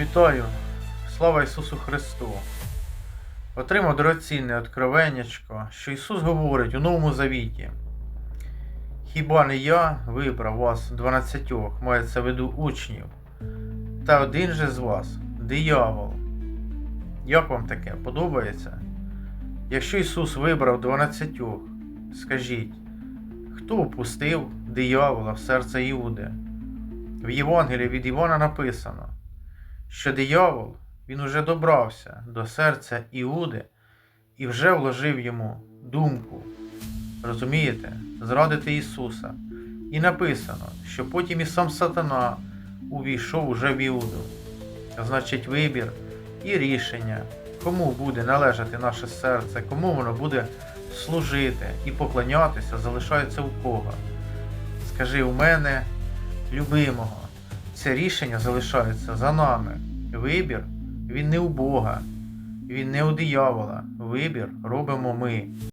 Вітаю! Слава Ісусу Христу! Отримав дорогоцінне откровеннячко, що Ісус говорить у Новому Завіті. Хіба не я вибрав вас дванадцятьох, мається в виду учнів, та один же з вас диявол. Як вам таке? Подобається? Якщо Ісус вибрав дванадцятьох, скажіть, хто впустив диявола в серце Іуди? В Євангелії від Івана написано, що диявол він уже добрався до серця Іуди і вже вложив йому думку. Розумієте? Зрадити Ісуса. І написано, що потім і сам сатана увійшов уже в Іуду. Значить, вибір і рішення, кому буде належати наше серце, кому воно буде служити і поклонятися, залишається у Бога. Скажи у мене, любимого, це рішення залишається за нами. Вибір він не у Бога, він не у диявола. Вибір робимо ми.